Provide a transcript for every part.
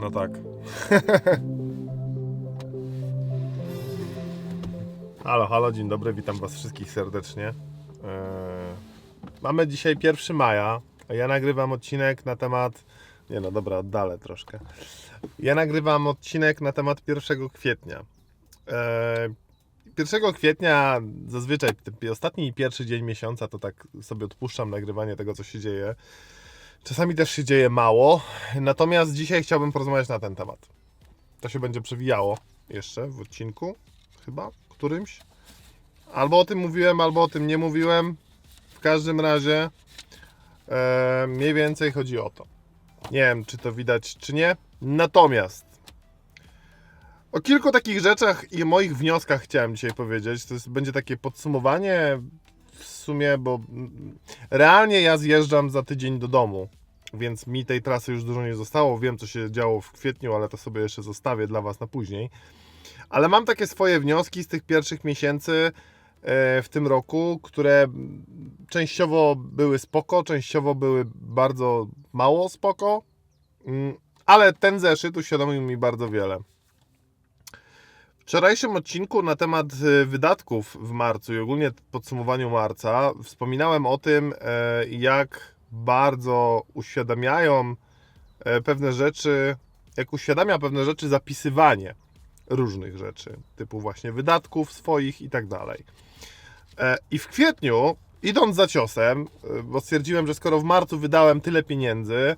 No tak. halo, halo, dzień dobry, witam Was wszystkich serdecznie. Eee, mamy dzisiaj 1 maja, ja nagrywam odcinek na temat. Nie no, dobra, oddalę troszkę. Ja nagrywam odcinek na temat 1 kwietnia. Eee, 1 kwietnia zazwyczaj ostatni i pierwszy dzień miesiąca to tak sobie odpuszczam nagrywanie tego, co się dzieje. Czasami też się dzieje mało, natomiast dzisiaj chciałbym porozmawiać na ten temat. To się będzie przewijało jeszcze w odcinku, chyba, którymś. Albo o tym mówiłem, albo o tym nie mówiłem. W każdym razie e, mniej więcej chodzi o to. Nie wiem, czy to widać, czy nie. Natomiast o kilku takich rzeczach i moich wnioskach chciałem dzisiaj powiedzieć. To jest, będzie takie podsumowanie w sumie, bo realnie ja zjeżdżam za tydzień do domu, więc mi tej trasy już dużo nie zostało. Wiem, co się działo w kwietniu, ale to sobie jeszcze zostawię dla Was na później. Ale mam takie swoje wnioski z tych pierwszych miesięcy e, w tym roku, które częściowo były spoko, częściowo były bardzo mało spoko, Mm, ale ten zeszyt uświadomił mi bardzo wiele. Wczorajszym odcinku na temat e, wydatków w marcu i ogólnie podsumowaniu marca wspominałem o tym, e, jak bardzo uświadamiają e, pewne rzeczy, jak uświadamia pewne rzeczy zapisywanie różnych rzeczy, typu właśnie wydatków swoich i tak dalej. E, I w kwietniu, idąc za ciosem, bo stwierdziłem, że skoro w marcu wydałem tyle pieniędzy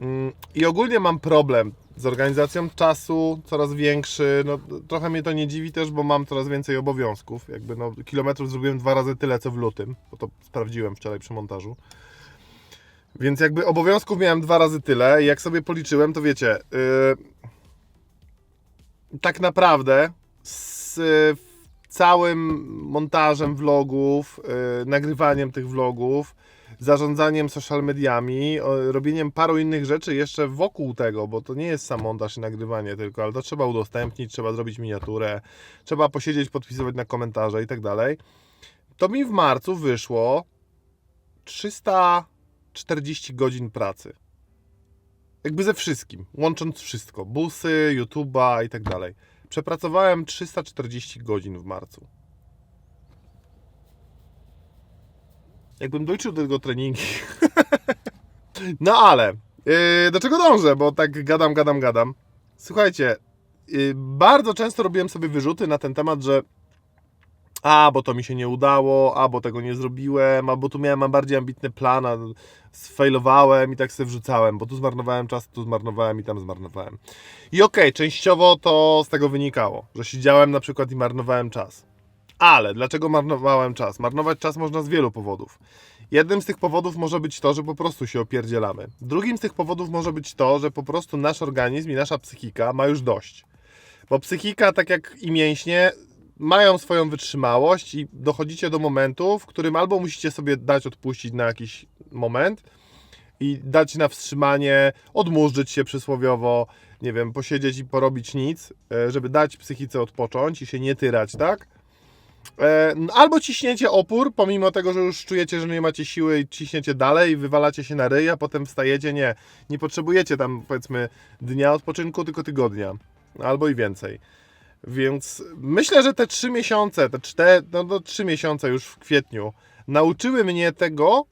mm, i ogólnie mam problem z organizacją czasu, coraz większy, no trochę mnie to nie dziwi też, bo mam coraz więcej obowiązków, jakby no kilometrów zrobiłem dwa razy tyle, co w lutym, bo to sprawdziłem wczoraj przy montażu. Więc jakby obowiązków miałem dwa razy tyle i jak sobie policzyłem, to wiecie, yy, tak naprawdę z yy, całym montażem vlogów, yy, nagrywaniem tych vlogów, zarządzaniem social mediami, robieniem paru innych rzeczy jeszcze wokół tego, bo to nie jest sam montaż i nagrywanie tylko, ale to trzeba udostępnić, trzeba zrobić miniaturę, trzeba posiedzieć, podpisywać na komentarze i tak dalej. To mi w marcu wyszło 340 godzin pracy. Jakby ze wszystkim, łącząc wszystko, busy, YouTube'a i tak dalej. Przepracowałem 340 godzin w marcu. Jakbym doliczył do tego treningi. no ale, yy, do czego dążę, bo tak gadam, gadam, gadam. Słuchajcie, yy, bardzo często robiłem sobie wyrzuty na ten temat, że a, bo to mi się nie udało, a, bo tego nie zrobiłem, a, bo tu miałem bardziej ambitny plan, a sfailowałem i tak sobie wrzucałem, bo tu zmarnowałem czas, tu zmarnowałem i tam zmarnowałem. I okej, częściowo to z tego wynikało, że siedziałem na przykład i marnowałem czas. Ale dlaczego marnowałem czas? Marnować czas można z wielu powodów. Jednym z tych powodów może być to, że po prostu się opierdzielamy. Drugim z tych powodów może być to, że po prostu nasz organizm i nasza psychika ma już dość. Bo psychika, tak jak i mięśnie, mają swoją wytrzymałość i dochodzicie do momentu, w którym albo musicie sobie dać odpuścić na jakiś moment i dać na wstrzymanie, odmurzyć się przysłowiowo, nie wiem, posiedzieć i porobić nic, e, żeby dać psychice odpocząć i się nie tyrać, tak? E, Albo ciśniecie opór, pomimo tego, że już czujecie, że nie macie siły i ciśniecie dalej, wywalacie się na ryj, a potem wstajecie. Nie, nie potrzebujecie tam powiedzmy dnia odpoczynku, tylko tygodnia. Albo i więcej. Więc myślę, że te trzy miesiące, te cztery, no, no trzy miesiące już w kwietniu, nauczyły mnie tego,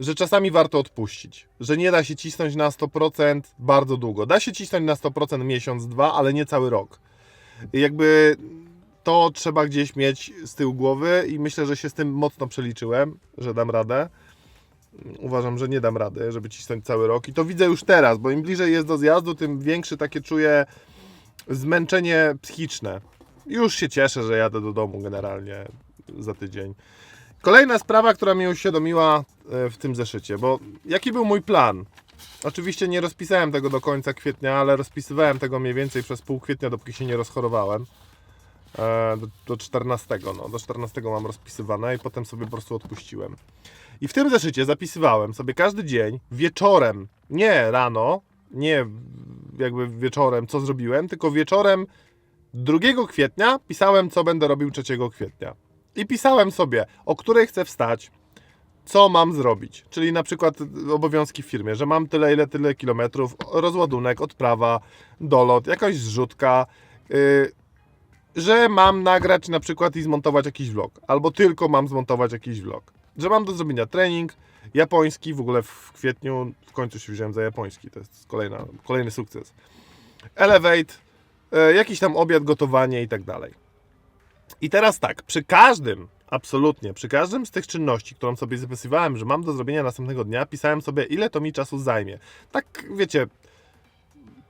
że czasami warto odpuścić. Że nie da się cisnąć na 100% bardzo długo. Da się cisnąć na 100% miesiąc, dwa, ale nie cały rok. Jakby to trzeba gdzieś mieć z tyłu głowy i myślę, że się z tym mocno przeliczyłem, że dam radę. Uważam, że nie dam rady, żeby cisnąć cały rok i to widzę już teraz, bo im bliżej jest do zjazdu, tym większe takie czuję zmęczenie psychiczne. Już się cieszę, że jadę do domu generalnie za tydzień. Kolejna sprawa, która mnie uświadomiła e, w tym zeszycie, bo jaki był mój plan? Oczywiście nie rozpisałem tego do końca kwietnia, ale rozpisywałem tego mniej więcej przez pół kwietnia, dopóki się nie rozchorowałem. E, Do, do 14, no, do 14 mam rozpisywane i potem sobie po prostu odpuściłem. I w tym zeszycie zapisywałem sobie każdy dzień wieczorem, nie rano, nie jakby wieczorem, co zrobiłem, tylko wieczorem 2 kwietnia pisałem, co będę robił 3 kwietnia. I pisałem sobie, o której chcę wstać, co mam zrobić. Czyli na przykład obowiązki w firmie, że mam tyle, ile, tyle kilometrów, rozładunek, odprawa, dolot, jakaś zrzutka, yy, że mam nagrać na przykład i zmontować jakiś vlog, albo tylko mam zmontować jakiś vlog. Że mam do zrobienia trening japoński, w ogóle w kwietniu w końcu się wziąłem za japoński, to jest kolejna, kolejny sukces. Elevate, yy, jakiś tam obiad, gotowanie i tak dalej. I teraz tak, przy każdym, absolutnie, przy każdym z tych czynności, którą sobie zapisywałem, że mam do zrobienia następnego dnia, pisałem sobie, ile to mi czasu zajmie. Tak, wiecie,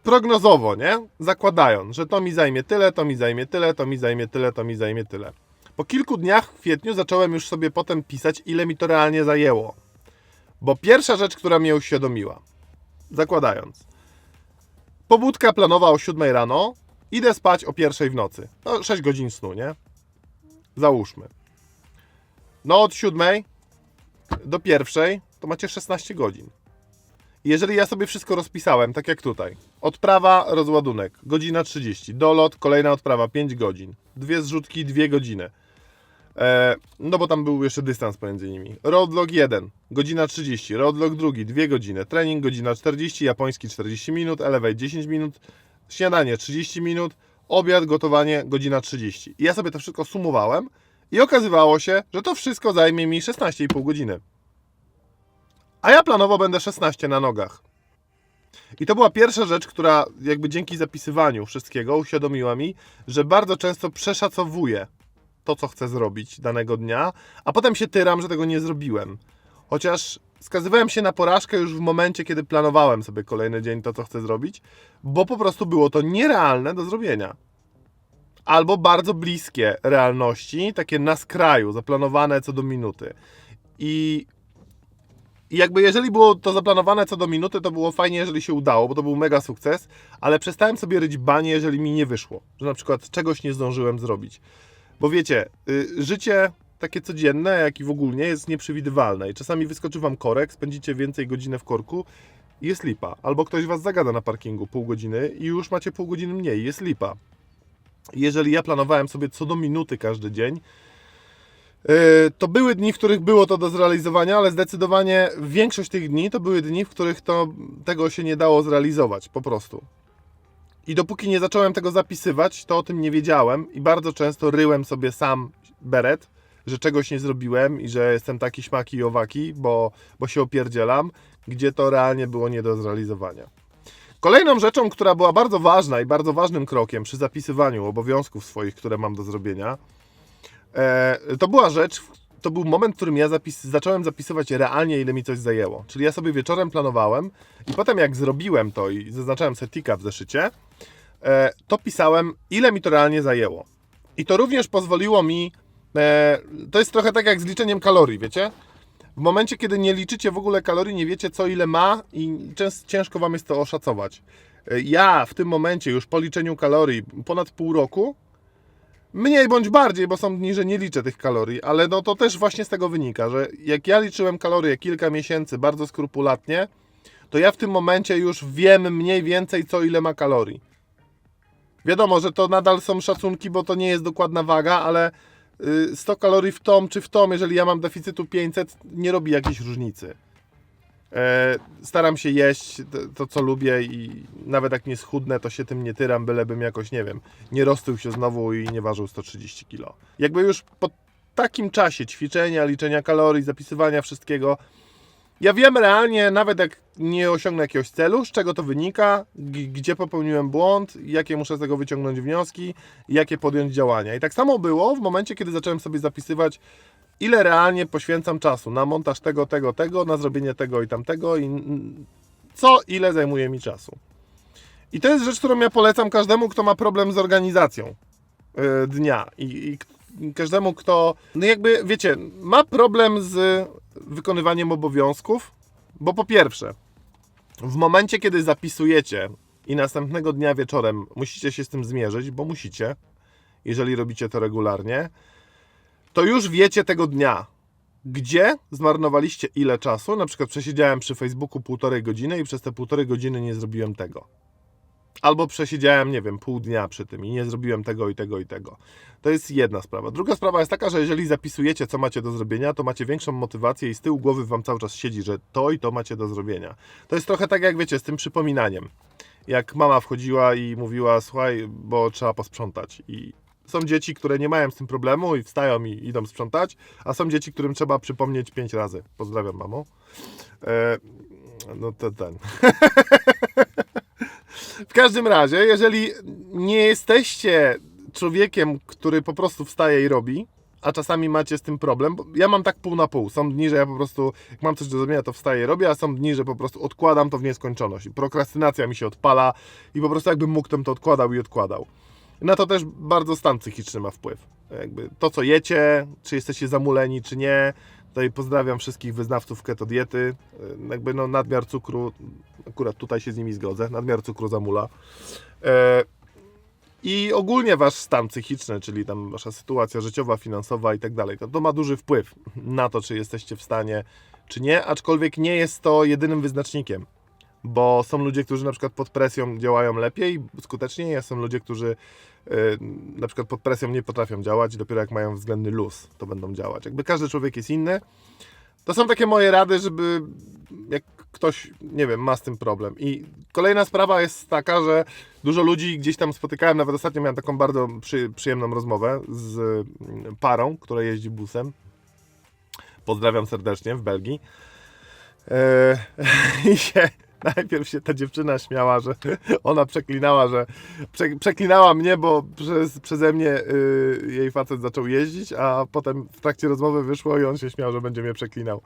prognozowo, nie? Zakładając, że to mi zajmie tyle, to mi zajmie tyle, to mi zajmie tyle, to mi zajmie tyle. Po kilku dniach w kwietniu zacząłem już sobie potem pisać, ile mi to realnie zajęło. Bo pierwsza rzecz, która mnie uświadomiła, zakładając, pobudka planowa o 7 rano, idę spać o pierwszej w nocy. No, 6 godzin snu, nie? Załóżmy. No od 7 do pierwszej to macie 16 godzin. Jeżeli ja sobie wszystko rozpisałem, tak jak tutaj, odprawa, rozładunek, godzina 30, dolot, kolejna odprawa, 5 godzin, dwie zrzutki, 2 godziny. E, no bo tam był jeszcze dystans pomiędzy nimi. Roadlog 1, godzina 30, roadlog 2, 2 godziny, trening godzina 40, japoński 40 minut, elevate 10 minut, śniadanie 30 minut, obiad, gotowanie godzina 30. I ja sobie to wszystko sumowałem i okazywało się, że to wszystko zajmie mi 16,5 godziny. A ja planowo będę 16 na nogach. I to była pierwsza rzecz, która jakby dzięki zapisywaniu wszystkiego uświadomiła mi, że bardzo często przeszacowuję to, co chcę zrobić danego dnia, a potem się tyram, że tego nie zrobiłem. Chociaż skazywałem się na porażkę już w momencie, kiedy planowałem sobie kolejny dzień to, co chcę zrobić, bo po prostu było to nierealne do zrobienia. Albo bardzo bliskie realności, takie na skraju, zaplanowane co do minuty. I i jakby jeżeli było to zaplanowane co do minuty, to było fajnie, jeżeli się udało, bo to był mega sukces, ale przestałem sobie ryć banie, jeżeli mi nie wyszło, że na przykład czegoś nie zdążyłem zrobić. Bo wiecie, y, życie takie codzienne, jak i w ogóle jest nieprzewidywalne i czasami wyskoczy wam korek, spędzicie więcej godziny w korku i jest lipa. Albo ktoś was zagada na parkingu pół godziny i już macie pół godziny mniej, jest lipa. Jeżeli ja planowałem sobie co do minuty każdy dzień, to były dni, w których było to do zrealizowania, ale zdecydowanie większość tych dni to były dni, w których to tego się nie dało zrealizować po prostu. I dopóki nie zacząłem tego zapisywać, to o tym nie wiedziałem i bardzo często ryłem sobie sam beret, że czegoś nie zrobiłem i że jestem taki śmaki i owaki, bo, bo się opierdzielam, gdzie to realnie było nie do zrealizowania. Kolejną rzeczą, która była bardzo ważna i bardzo ważnym krokiem przy zapisywaniu obowiązków swoich, które mam do zrobienia, E, to była rzecz, to był moment, w którym ja zapis, zacząłem zapisywać realnie, ile mi coś zajęło. Czyli ja sobie wieczorem planowałem i potem jak zrobiłem to i zaznaczałem setika w zeszycie, e, to pisałem, ile mi to realnie zajęło. I to również pozwoliło mi, e, to jest trochę tak jak z liczeniem kalorii, wiecie? W momencie, kiedy nie liczycie w ogóle kalorii, nie wiecie co ile ma i ciężko Wam jest to oszacować. E, Ja w tym momencie, już po liczeniu kalorii, ponad pół roku, Mniej bądź bardziej, bo są dni, że nie liczę tych kalorii, ale no to też właśnie z tego wynika, że jak ja liczyłem kalorie kilka miesięcy bardzo skrupulatnie, to ja w tym momencie już wiem mniej więcej co ile ma kalorii. Wiadomo, że to nadal są szacunki, bo to nie jest dokładna waga, ale y, 100 kalorii w tom czy w tom, jeżeli ja mam deficytu 500, nie robi jakiejś różnicy. E, Staram się jeść to, co lubię i nawet jak nie schudnę, to się tym nie tyram, bylebym jakoś, nie wiem, nie roztył się znowu i nie ważył 130 kg. Jakby już po takim czasie ćwiczenia, liczenia kalorii, zapisywania wszystkiego, ja wiem realnie, nawet jak nie osiągnę jakiegoś celu, z czego to wynika, gdzie popełniłem błąd, jakie muszę z tego wyciągnąć wnioski, jakie podjąć działania. I tak samo było w momencie, kiedy zacząłem sobie zapisywać ile realnie poświęcam czasu na montaż tego, tego, tego, na zrobienie tego i tamtego i co ile zajmuje mi czasu. I to jest rzecz, którą ja polecam każdemu, kto ma problem z organizacją yy, dnia i, i każdemu, kto, no jakby, wiecie, ma problem z wykonywaniem obowiązków, bo po pierwsze, w momencie, kiedy zapisujecie i następnego dnia wieczorem musicie się z tym zmierzyć, bo musicie, jeżeli robicie to regularnie, to już wiecie tego dnia, gdzie zmarnowaliście ile czasu. Na przykład przesiedziałem przy Facebooku półtorej godziny i przez te półtorej godziny nie zrobiłem tego. Albo przesiedziałem, nie wiem, pół dnia przy tym i nie zrobiłem tego i tego i tego. To jest jedna sprawa. Druga sprawa jest taka, że jeżeli zapisujecie, co macie do zrobienia, to macie większą motywację i z tyłu głowy wam cały czas siedzi, że to i to macie do zrobienia. To jest trochę tak, jak wiecie, z tym przypominaniem. Jak mama wchodziła i mówiła, słuchaj, bo trzeba posprzątać. I są dzieci, które nie mają z tym problemu i wstają i idą sprzątać, a są dzieci, którym trzeba przypomnieć pięć razy. Pozdrawiam, mamo. E, no to ten. W każdym razie, jeżeli nie jesteście człowiekiem, który po prostu wstaje i robi, a czasami macie z tym problem, ja mam tak pół na pół. Są dni, że ja po prostu, jak mam coś do zrobienia, to wstaję i robię, a są dni, że po prostu odkładam to w nieskończoność. Prokrastynacja mi się odpala i po prostu jakbym mógł, to to odkładał i odkładał. Na to też bardzo stan psychiczny ma wpływ. Jakby to, co jecie, czy jesteście zamuleni, czy nie. Tutaj pozdrawiam wszystkich wyznawców keto diety. Jakby no nadmiar cukru, akurat tutaj się z nimi zgodzę, nadmiar cukru zamula. E, I ogólnie wasz stan psychiczny, czyli tam wasza sytuacja życiowa, finansowa i tak dalej, to ma duży wpływ na to, czy jesteście w stanie, czy nie, aczkolwiek nie jest to jedynym wyznacznikiem bo są ludzie, którzy na przykład pod presją działają lepiej, skuteczniej, a są ludzie, którzy y, na przykład pod presją nie potrafią działać, dopiero jak mają względny luz, to będą działać. Jakby każdy człowiek jest inny. To są takie moje rady, żeby jak ktoś, nie wiem, ma z tym problem. I kolejna sprawa jest taka, że dużo ludzi gdzieś tam spotykałem, nawet ostatnio miałem taką bardzo przy, przyjemną rozmowę z mm, parą, która jeździ busem. Pozdrawiam serdecznie w Belgii. Eee, I się najpierw się ta dziewczyna śmiała, że ona przeklinała, że prze, przeklinała mnie, bo przez, przeze mnie y, jej facet zaczął jeździć, a potem w trakcie rozmowy wyszło i on się śmiał, że będzie mnie przeklinał.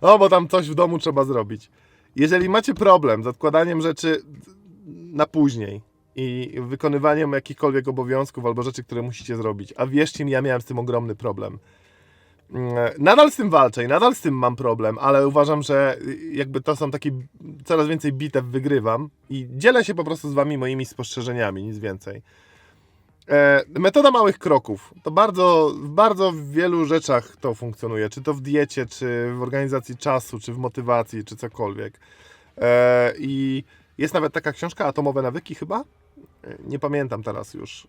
O, bo tam coś w domu trzeba zrobić. Jeżeli macie problem z odkładaniem rzeczy na później i wykonywaniem jakichkolwiek obowiązków albo rzeczy, które musicie zrobić, a wierzcie mi, ja miałem z tym ogromny problem. Mm, Nadal z tym walczę i nadal z tym mam problem, ale uważam, że jakby to są takie coraz więcej bitew wygrywam i dzielę się po prostu z wami moimi spostrzeżeniami, nic więcej. E, metoda małych kroków. To bardzo, w bardzo wielu rzeczach to funkcjonuje, czy to w diecie, czy w organizacji czasu, czy w motywacji, czy cokolwiek. E, I jest nawet taka książka Atomowe nawyki chyba? E, Nie pamiętam teraz już.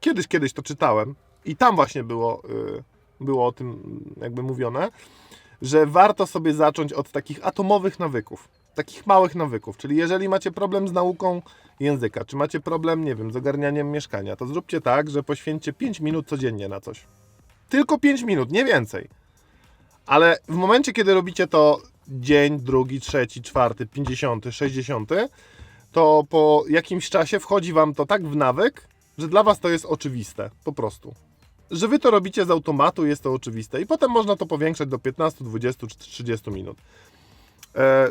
Kiedyś, kiedyś to czytałem i tam właśnie było było o tym jakby mówione, że warto sobie zacząć od takich atomowych nawyków, takich małych nawyków, czyli jeżeli macie problem z nauką języka, czy macie problem, nie wiem, z ogarnianiem mieszkania, to zróbcie tak, że poświęćcie 5 minut codziennie na coś. Tylko 5 minut, nie więcej. Ale w momencie, kiedy robicie to dzień, drugi, trzeci, czwarty, pięćdziesiąty, sześćdziesiąty, to po jakimś czasie wchodzi wam to tak w nawyk, że dla was to jest oczywiste, po prostu że wy to robicie z automatu, jest to oczywiste. I potem można to powiększać do 15, 20 czy 30 minut. E,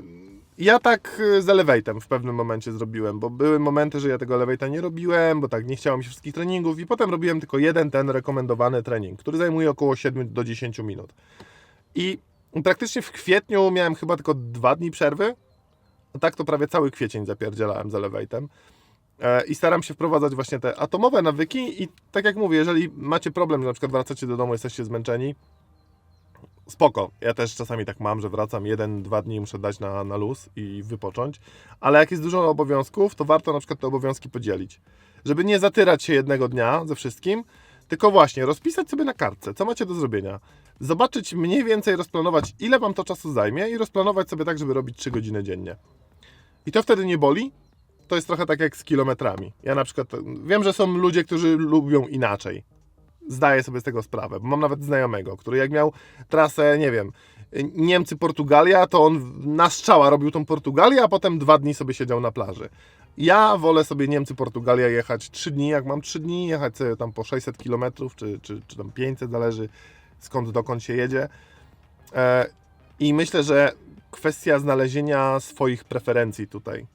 ja tak e, z Elevate'em w pewnym momencie zrobiłem, bo były momenty, że ja tego Elevate'a nie robiłem, bo tak nie chciało mi się wszystkich treningów i potem robiłem tylko jeden ten rekomendowany trening, który zajmuje około 7 do 10 minut. I praktycznie w kwietniu miałem chyba tylko dwa dni przerwy, a tak to prawie cały kwiecień zapierdzielałem z Elevate'em. E, I staram się wprowadzać właśnie te atomowe nawyki i tak jak mówię, jeżeli macie problem, że na przykład wracacie do domu, jesteście zmęczeni, spoko. Ja też czasami tak mam, że wracam jeden, dwa dni muszę dać na, na luz i wypocząć, ale jak jest dużo obowiązków, to warto na przykład te obowiązki podzielić. Żeby nie zatyrać się jednego dnia ze wszystkim, tylko właśnie rozpisać sobie na kartce, co macie do zrobienia. Zobaczyć mniej więcej, rozplanować, ile wam to czasu zajmie i rozplanować sobie tak, żeby robić 3 godziny dziennie. I to wtedy nie boli, to jest trochę tak jak z kilometrami. Ja na przykład wiem, że są ludzie, którzy lubią inaczej. Zdaję sobie z tego sprawę, mam nawet znajomego, który jak miał trasę, nie wiem, Niemcy-Portugalia, to on na strzała robił tą Portugalię, a potem dwa dni sobie siedział na plaży. Ja wolę sobie Niemcy-Portugalia jechać trzy dni, jak mam trzy dni, jechać sobie tam po 600 km, czy, czy, czy tam 500, zależy skąd dokąd się jedzie. E, I myślę, że kwestia znalezienia swoich preferencji tutaj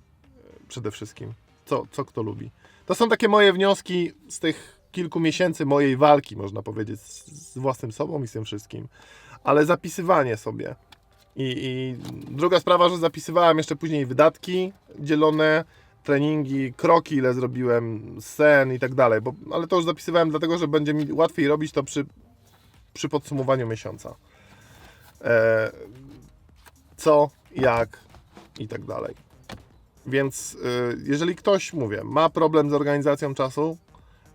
przede wszystkim. Co, co kto lubi. To są takie moje wnioski z tych kilku miesięcy mojej walki, można powiedzieć, z, własnym sobą i z tym wszystkim. Ale zapisywanie sobie. I, I druga sprawa, że zapisywałem jeszcze później wydatki dzielone, treningi, kroki, ile zrobiłem, sen i tak dalej. Bo, ale to już zapisywałem dlatego, że będzie mi łatwiej robić to przy, przy podsumowaniu miesiąca. E, co, jak i tak dalej. Więc y, jeżeli ktoś, mówię, ma problem z organizacją czasu,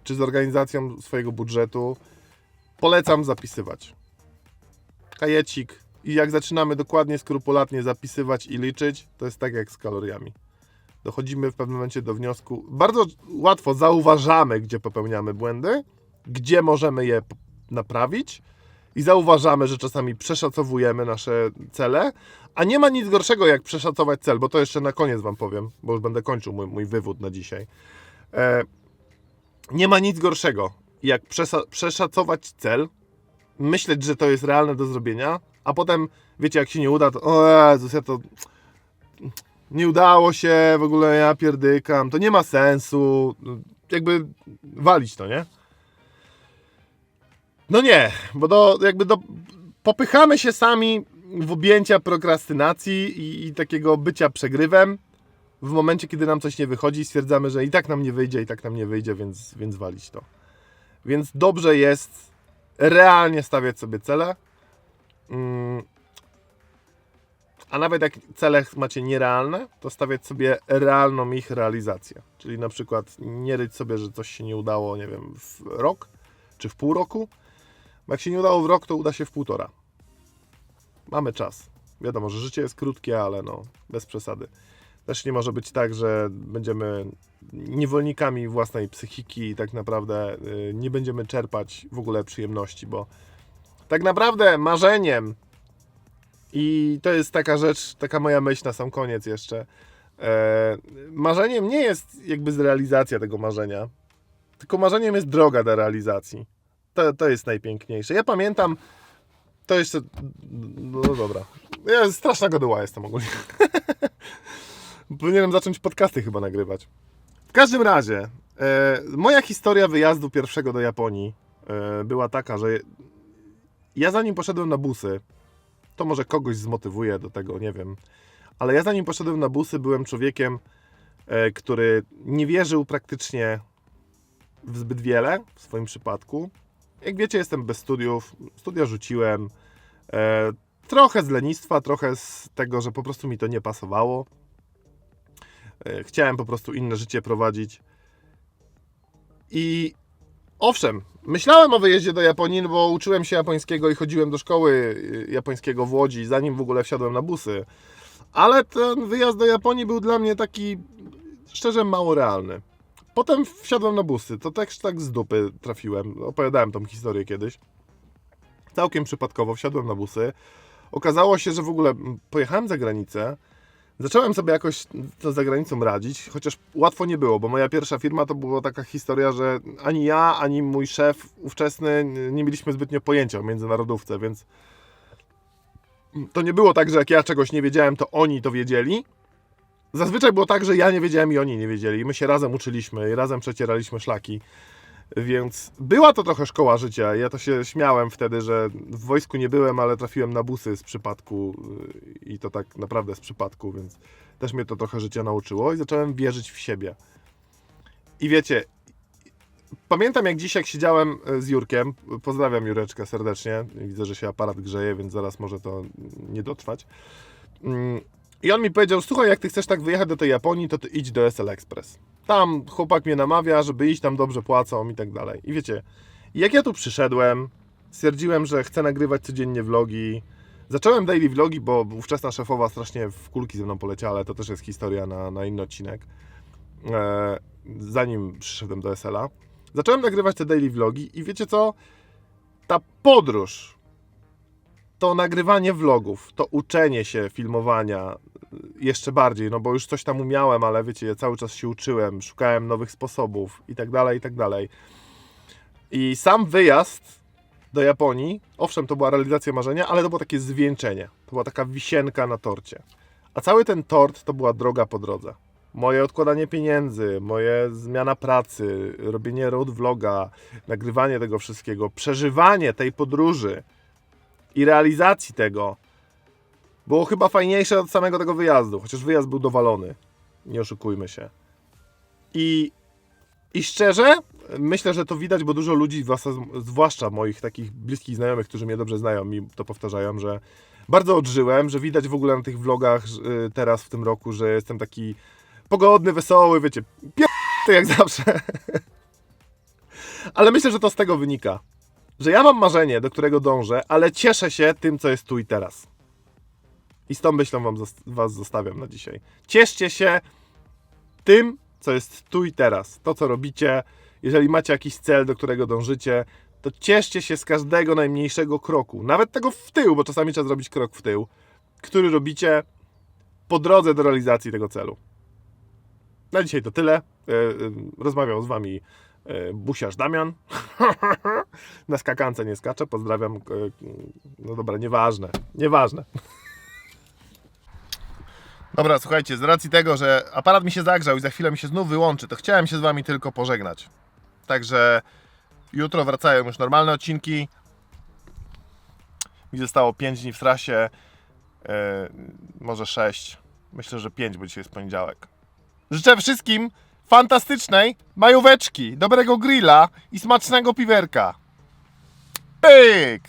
czy z organizacją swojego budżetu, polecam zapisywać. Kajecik. I jak zaczynamy dokładnie, skrupulatnie zapisywać i liczyć, to jest tak jak z kaloriami. Dochodzimy w pewnym momencie do wniosku, bardzo łatwo zauważamy, gdzie popełniamy błędy, gdzie możemy je naprawić i zauważamy, że czasami przeszacowujemy nasze cele, a nie ma nic gorszego jak przeszacować cel, bo to jeszcze na koniec Wam powiem, bo już będę kończył mój, mój wywód na dzisiaj. E, nie ma nic gorszego jak przeszacować cel, myśleć, że to jest realne do zrobienia, a potem, wiecie, jak się nie uda, to o Jezus, ja to nie udało się, w ogóle ja pierdykam, to nie ma sensu, jakby walić to, nie? No nie, bo do, jakby do, popychamy się sami w objęcia prokrastynacji i, i takiego bycia przegrywem w momencie, kiedy nam coś nie wychodzi, stwierdzamy, że i tak nam nie wyjdzie, i tak nam nie wyjdzie, więc, więc walić to. Więc dobrze jest realnie stawiać sobie cele. Mm. A nawet jak cele macie nierealne, to stawiać sobie realną ich realizację. Czyli na przykład nie ryć sobie, że coś się nie udało, nie wiem, w rok czy w pół roku. Jak się nie udało w rok, to uda się w półtora. Mamy czas. Wiadomo, że życie jest krótkie, ale no, bez przesady. Też nie może być tak, że będziemy niewolnikami własnej psychiki i tak naprawdę y, nie będziemy czerpać w ogóle przyjemności, bo tak naprawdę marzeniem i to jest taka rzecz, taka moja myśl na sam koniec jeszcze. E, marzeniem nie jest jakby zrealizacja tego marzenia, tylko marzeniem jest droga do realizacji. To, to jest najpiękniejsze. Ja pamiętam, to jeszcze, no dobra, ja straszna godoła jestem ogólnie. Powinienem zacząć podcasty chyba nagrywać. W każdym razie, e, moja historia wyjazdu pierwszego do Japonii e, była taka, że ja zanim poszedłem na busy, to może kogoś zmotywuje do tego, nie wiem, ale ja zanim poszedłem na busy, byłem człowiekiem, e, który nie wierzył praktycznie w zbyt wiele w swoim przypadku. Jak wiecie, jestem bez studiów, studia rzuciłem. E, trochę z lenistwa, trochę z tego, że po prostu mi to nie pasowało. E, chciałem po prostu inne życie prowadzić. I owszem, myślałem o wyjeździe do Japonii, no bo uczyłem się japońskiego i chodziłem do szkoły y, japońskiego w Łodzi, zanim w ogóle wsiadłem na busy. Ale ten wyjazd do Japonii był dla mnie taki szczerze mało realny. Potem wsiadłem na busy, to też tak z dupy trafiłem. Opowiadałem tą historię kiedyś. Całkiem przypadkowo wsiadłem na busy. Okazało się, że w ogóle mm, pojechałem za granicę. Zacząłem sobie jakoś to za granicą radzić, chociaż łatwo nie było, bo moja pierwsza firma to była taka historia, że ani ja, ani mój szef ówczesny nie mieliśmy zbytnio pojęcia o międzynarodówce, więc to nie było tak, że jak ja czegoś nie wiedziałem, to oni to wiedzieli. Zazwyczaj było tak, że ja nie wiedziałem i oni nie wiedzieli. My się razem uczyliśmy i razem przecieraliśmy szlaki. Więc była to trochę szkoła życia. Ja to się śmiałem wtedy, że w wojsku nie byłem, ale trafiłem na busy z przypadku yy, i to tak naprawdę z przypadku, więc też mnie to trochę życia nauczyło i zacząłem wierzyć w siebie. I wiecie, pamiętam jak dziś, jak siedziałem e, z Jurkiem, pozdrawiam Jureczkę serdecznie, widzę, że się aparat grzeje, więc zaraz może to nie dotrwać. I on mi powiedział, słuchaj, jak ty chcesz tak wyjechać do tej Japonii, to ty idź do SL Express. Tam chłopak mnie namawia, żeby iść, tam dobrze płacą i tak dalej. I wiecie, jak ja tu przyszedłem, stwierdziłem, że chcę nagrywać codziennie vlogi. Zacząłem daily vlogi, bo ówczesna szefowa strasznie w kulki ze mną poleciała, ale to też jest historia na, na inny odcinek. E, zanim przyszedłem do SL-a. Zacząłem nagrywać te daily vlogi i wiecie co? Ta podróż, to nagrywanie vlogów, to uczenie się filmowania jeszcze bardziej, no bo już coś tam umiałem, ale wiecie, ja cały czas się uczyłem, szukałem nowych sposobów i tak dalej, i tak dalej. I sam wyjazd do Japonii, owszem, to była realizacja marzenia, ale to było takie zwieńczenie. To była taka wisienka na torcie. A cały ten tort to była droga po drodze. Moje odkładanie pieniędzy, moje zmiana pracy, robienie road vloga, nagrywanie tego wszystkiego, przeżywanie tej podróży i realizacji tego było chyba fajniejsze od samego tego wyjazdu, chociaż wyjazd był dowalony. Nie oszukujmy się. I, i szczerze, myślę, że to widać, bo dużo ludzi, zwłaszcza, moich takich bliskich znajomych, którzy mnie dobrze znają, mi to powtarzają, że bardzo odżyłem, że widać w ogóle na tych vlogach y, teraz w tym roku, że jestem taki pogodny, wesoły, wiecie, pier... jak zawsze. Ale myślę, że to z tego wynika, że ja mam marzenie, do którego dążę, ale cieszę się tym, co jest tu i teraz. I z tą myślą wam was zostawiam na dzisiaj. Cieszcie się tym, co jest tu i teraz. To, co robicie. Jeżeli macie jakiś cel, do którego dążycie, to cieszcie się z każdego najmniejszego kroku. Nawet tego w tył, bo czasami trzeba zrobić krok w tył, który robicie po drodze do realizacji tego celu. Na dzisiaj to tyle. E, e, Rozmawiał z wami e, busiarz Damian. Na skakance nie skaczę. Pozdrawiam. No dobra, nieważne. Nieważne. Dobra, słuchajcie, z racji tego, że aparat mi się zagrzał i za chwilę mi się znów wyłączy, to chciałem się z wami tylko pożegnać. Także jutro wracają już normalne odcinki. Mi zostało 5 dni w trasie, e, może 6. Myślę, że 5, bo dzisiaj jest poniedziałek. Życzę wszystkim fantastycznej majóweczki, dobrego grilla i smacznego piwerka. Pyk!